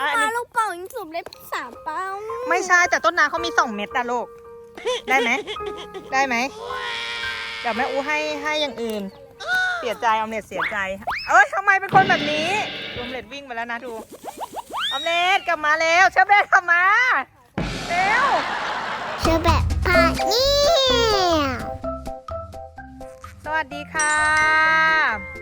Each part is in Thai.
อะอันปานี้ลูกเป่ายิงสูบได้สามเป้าไม่ใช่แต่ต้นน้ำเขามีสองเม็ดอะลูก ได้ไหม ได้ไหม เดี๋ยวแม่อูให้ให้อย่างอื่น เสียใจออมเล็ตเสียใจ เอ้ยทำไมเป็นคนแบบนี้ออมเล็ตวิ่งไปแล้วนะดูออมเล็ตกลับมาแล้วเชฟเล็ตกลับมาเร็วเชื่อแบบพาเนี่ยสวัสดีค่ะ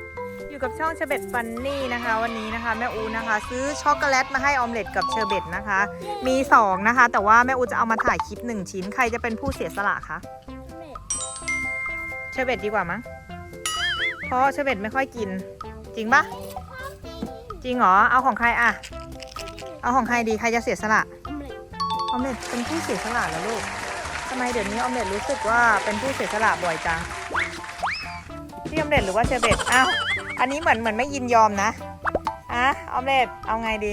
อยู่กับช่องเชอร์เบตฟันนี่นะคะ วันนี้นะคะแม่อูนะคะ ซื้อช็อกโกแลตมาให้ออมเล็ตกับเชอร์เบตนะคะ มี 2 นะคะ แต่ว่าแม่อูจะเอามาถ่ายคลิป 1 ชิ้น ใครจะเป็นผู้เสียสละคะเชอร์เบตดีกว่ามั้งเพราะเชอร์เบตไม่ค่อยกิน จริงปะจริงเหรอเอาของใครอะเอาของใครดีใครจะเสียสละออมเล็ตเป็นผู้เสียสละแล้วลูกทำไมเดี๋ยวนี้ออมเล็ตรู้สึกว่าเป็นผู้เสียสละบ่อยจังพี่ออมเล็ตหรือว่าเชอร์เบตอ้าว อันนี้เหมือนเหมือนไม่ยินยอมนะอะออมเล็ตเอาไงดี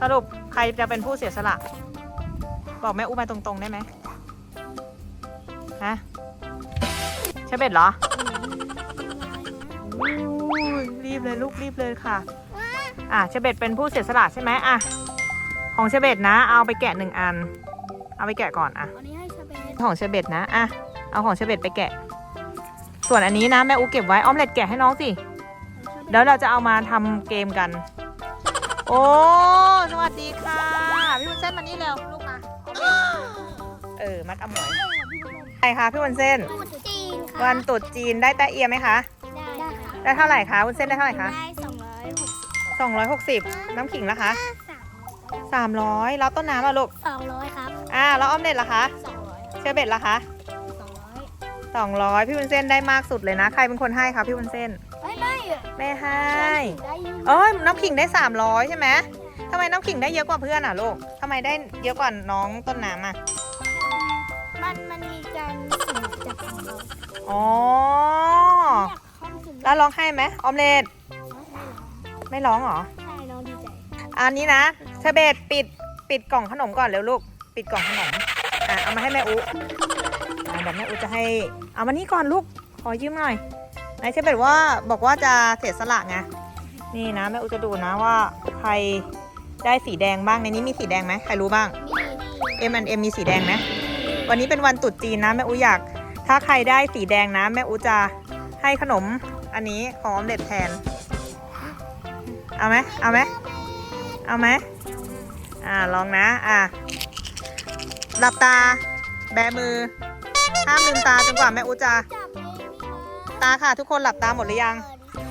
สรุปใครจะเป็นผู้เสียสละ บอกแม่อู้มาตรงๆได้ไหมฮะเชอร์เบตเหรออู้ยรีบเลยลูกรีบเลยค่ะอะเชอร์เบตเป็นผู้เสียสละใช่ไหมอะของเชอร์เบตนะ เอาไปแกะหนึ่งอัน เอาไปแกะก่อนอะอันนี้ให้เชอร์เบตของเชอร์เบตนะอะเอาของเชอร์เบตไปแกะ ส่วนอันนี้นะแม่อูเก็บไว้ออมเล็ตแกะให้น้องสิเดี๋ยวเราจะเอามาทำเกมกัน โอ้สวัสดีค่ะพี่วุ้นเส้นมานี่เร็วลูกมาออมเล็ตเออมัดอมวยใครคะพี่วุ้นเส้นตูดจีนค่ะวันตรุษจีนได้แตะเอียไหมคะได้ค่ะได้เท่าไหร่คะวุ้นเส้นได้เท่าไหร่คะได้สองร้อยหกสิบ260น้ำขิงละคะ สาม300แล้วต้นน้ำล่ะลูกสองร้อยครับ อ่า แล้วออมเล็ตล่ะคะสองร้อยเชอร์เบตล่ะคะสองร้อย 200 พี่วุ้นเส้นได้มากสุดเลยนะ ใครเป็นคนให้คะพี่วุ้นเส้น ไม่ไม่แม่ให้ได้ยินเอ้ยน้ำขิงได้ 300 ใช่ไหมทำไมน้ำขิงได้เยอะกว่าเพื่อนอะลูกทำไมได้เยอะกว่าน้องต้นน้ำอะ มันมันมีการสุ่มจากของเราอ๋ออยากเข้าสุ่มแล้วร้องให้ไหมออมเล็ตไม่หรอกไม่ร้องเหรอ ใช่น้องดีใจ อันนี้นะเชเบตปิดปิดกล่องขนมก่อนเร็วลูก ปิดกล่องขนม อะเอามาให้แม่อุอะเดี๋ยวแม่อุจะให้ เอามานี่ก่อนลูก ขอยืมหน่อยไหนเชฟเบตว่าบอกว่าจะเสียสละไง นี่นะแม่อุจะดูนะว่าใครได้สีแดงบ้างในนี้มีสีแดงไหมใครรู้บ้างมี M M มีสีแดงไหมวันนี้เป็นวันตรุษจีนนะแม่อูอยาก ถ้าใครได้สีแดงนะแม่อูจะให้ขนมอันนี้ของออมเล็ตแทน เอาไหมเอาไหมเอาไหมอ่าลองนะ อ่าหลับตา แบมือ ห้ามลืมตาจนกว่าแม่อูจะจับเองนี่นะตาค่ะ ทุกคนหลับตาหมดหรือยัง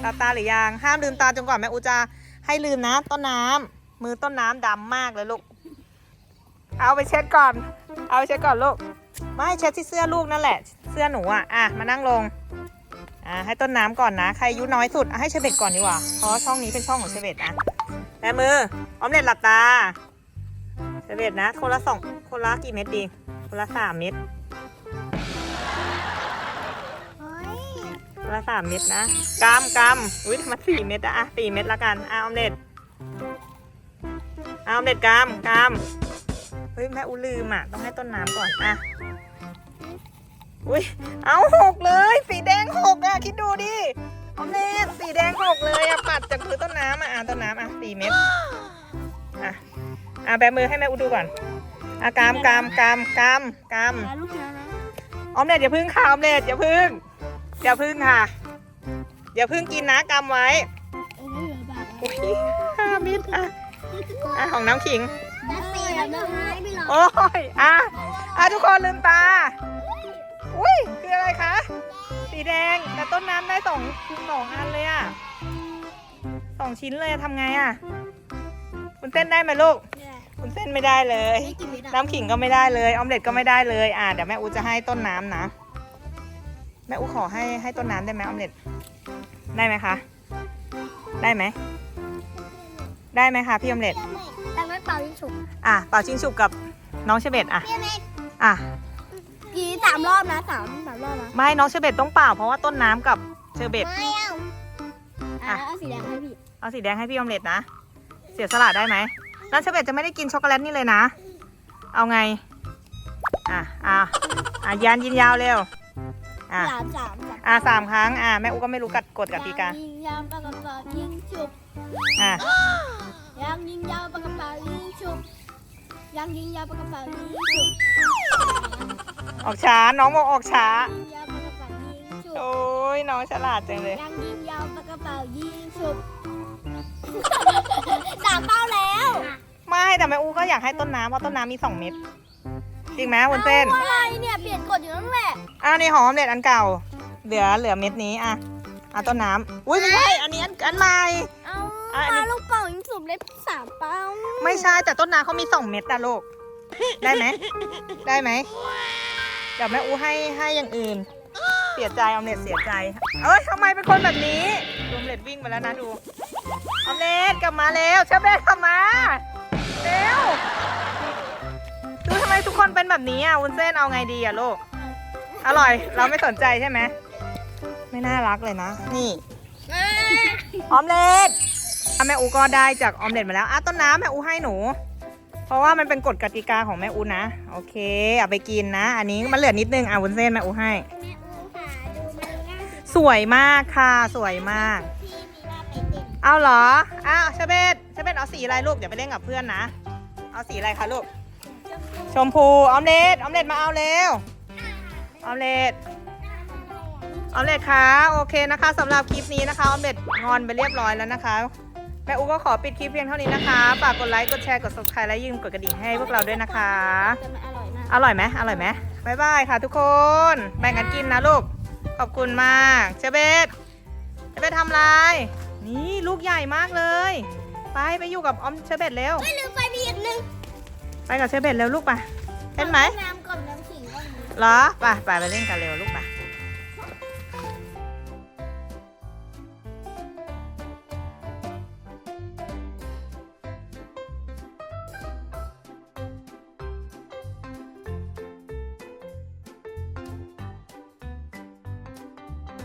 หลับตาหรือยัง ห้ามลืมตาจนกว่าแม่อูจะให้ลืมนะ ต้นน้ำมือต้นน้ำดำมากเลยลูก เอาไปเช็ดก่อน เอาไปเช็ดก่อนลูก ไม่เช็ดที่เสื้อลูกนั่นแหละ เสื้อหนูอะ อะมานั่งลง อะให้ต้นน้ำก่อนนะ ใครอายุน้อยสุดอะให้เชเบตก่อนดีกว่า เพราะช่องนี้เป็นช่องของเชเบตนะแบมือออมเล็ตหลับตาเชเบตนะ คนละสองคนละกี่เม็ดดี คนละสามเม็ด ละสามเม็ดนะกำกำอุ้ยทำไมาสี่เม็ดอะอะสี่เม็ดละกันอะออมเล็ตอะออมเล็ตกำกำเฮ้ยแม่อูลืมอะต้องให้ต้นน้ำก่อนอะอุ้ยเอาหกเลย สีแดงหกอะคิดดูดิออมเล็ตสีแดงหกเลยอะปัดจากพื้นต้นน้ำอะอะต้นน้ำอะสี่เม็ดอะอะแบมือให้แม่อูดูก่อนอะกำกำกำกำกำแล้วลูกแล้วนะออมเล็ตอย่าพึ่งค่ะออมเล็ตอย่าพึ่ง อย่าพึ่งค่ะ อย่าพึ่งกินนะกำไว้เออเหลือบาทอุ้ยห้ามิตรอะอะของน้ำขิงได้สี่แล้วนะไม่หรอกโอ้ยอะอะทุกคนลืมตา อุ้ยคืออะไรคะ สีแดงแต่ต้นน้ำได้สองสองอันเลยอะสองชิ้นเลยอะทำไงอะ คุณเต้นได้ไหมลูก คุณเส้นไม่ได้เลยไม่กินไม่ได้น้ำขิงก็ไม่ได้เลย ออมเล็ตก็ไม่ได้เลย อ่าเดี๋ยวแม่อูจะให้ต้นน้ำนะ แม่อูขอให้ให้ต้นน้ำได้ไหมออมเล็ตได้ไหมคะ ได้ไหม ได้ไหมคะพี่ออมเล็ตแต่ไม่เป่ายิงฉุกอะเป่าชิงฉุบกับน้องเชเบตอะ พี่เมฆอะ กี่สามรอบนะสามสามรอบนะไม่น้องเชเบตต้องเป่าเพราะว่าต้นน้ำกับเชเบต ไม่เอาอะเอาสีแดงให้พี่เอาสีแดงให้พี่ออมเล็ตนะ เสียสละได้ไหมน้องเชเบตจะไม่ได้กินช็อกโกแลตนี่เลยนะ เอาไง อะอะอะยันยินยาวเร็ว อะสามสามสามอะสามครั้งอะแม่อูก็ไม่รู้กัดกฎกติกายิงยามปากกายิงฉุบอะยังยิงยาวปากกระเป๋ายิงฉุบยางยิงยาวปากกระเป๋ายิงฉุบออกช้าน้องบอกออกช้ายิงยาวปากกระเป๋ายิงฉุบโอ้ยน้องฉลาดจังเลย ยางยิงยาวปากกระเป๋ายิงฉุบสามเป้าแล้ว ไม่แต่แม่อูก็อยากให้ต้นน้ำเพราะต้นน้ำมีสองเม็ด จริงไหมวุ้นเส้นอาอะไรเนี่ยเปลี่ยนกฎอยู่นั่นแหละอ่านี่หอมเด็ดอันเก่า เหลือเหลือเม็ดนี้อะอะต้นน้ำอุ้ยไม่ใช่อันนี้อันอันใหม่ เอาอะอันนี้ปาลูกเป่ายิงฉุบได้สามเป้าไม่ใช่แต่ต้นน้ำเขามีสองเม็ดอะลูก ได้ไหมได้ไหมเดี๋ยวแม่อูให้ให้อย่างอื่น เสียใจออมเล็ตเสียใจ เอ้ยทำไมเป็นคนแบบนี้ออมเล็ตวิ่งไปแล้วนะดูออมเล็ตกลับมาเร็วเชฟเบตกลับมาเร็ว ดูทำไมทุกคนเป็นแบบนี้อะวุ้นเส้นเอาไงดีอะลูก อร่อย เราไม่สนใจใช่ไหม ไม่น่ารักเลยนะ นี่ ออมเล็ตอะแม่อูก็ได้จากออมเล็ตมาแล้วอะต้นน้ำแม่อูให้หนู เพราะว่ามันเป็นกฎกติกาของแม่อูนะ โอเค เอาไปกินนะ อันนี้มันเหลือนิดนึง อะวุ้นเส้นแม่อูให้แม่อูค่ะดูมาดูหน้าสิสวยมากค่ะ สวยมากพี่มีหน้าเป็ดเด็กเอาเหรอ อ้าวเชเบตเชเบตเอาสีอะไรลูก เดี๋ยวไปเล่นกับเพื่อนนะ เอาสีอะไรคะลูก ชมพูออมเล็ตออมเล็ตมาเอาเร็วออมเล็ตออมเล็ตคะโอเคนะคะสำหรับคลิปนี้นะคะออมเล็ตงอนไปเรียบร้อยแล้วนะคะ แม่อูก็ขอปิดคลิปเพียงเท่านี้นะคะฝากกดไลค์กดแชร์กด subscribe และยืมกดกระดิ่งให้พวกเราด้วยนะคะ แต่มันอร่อยมาก อร่อยไหมอร่อยไหมบายบายค่ะทุกคนแบ่งกันกินนะลูก ขอบคุณมากเชเบตเชเบตทำอะไรนี่ลูกใหญ่มากเลย ไปไปอยู่กับออมเชเบตเร็ว ไม่ลืมไปมีอีกหนึ่ง ไปกับเชเบตเร็วลูกไปเล่นไหมน้ำก่อนน้ำขิงก่อนเหรอไปไปไปเล่นกันเร็วลูกไป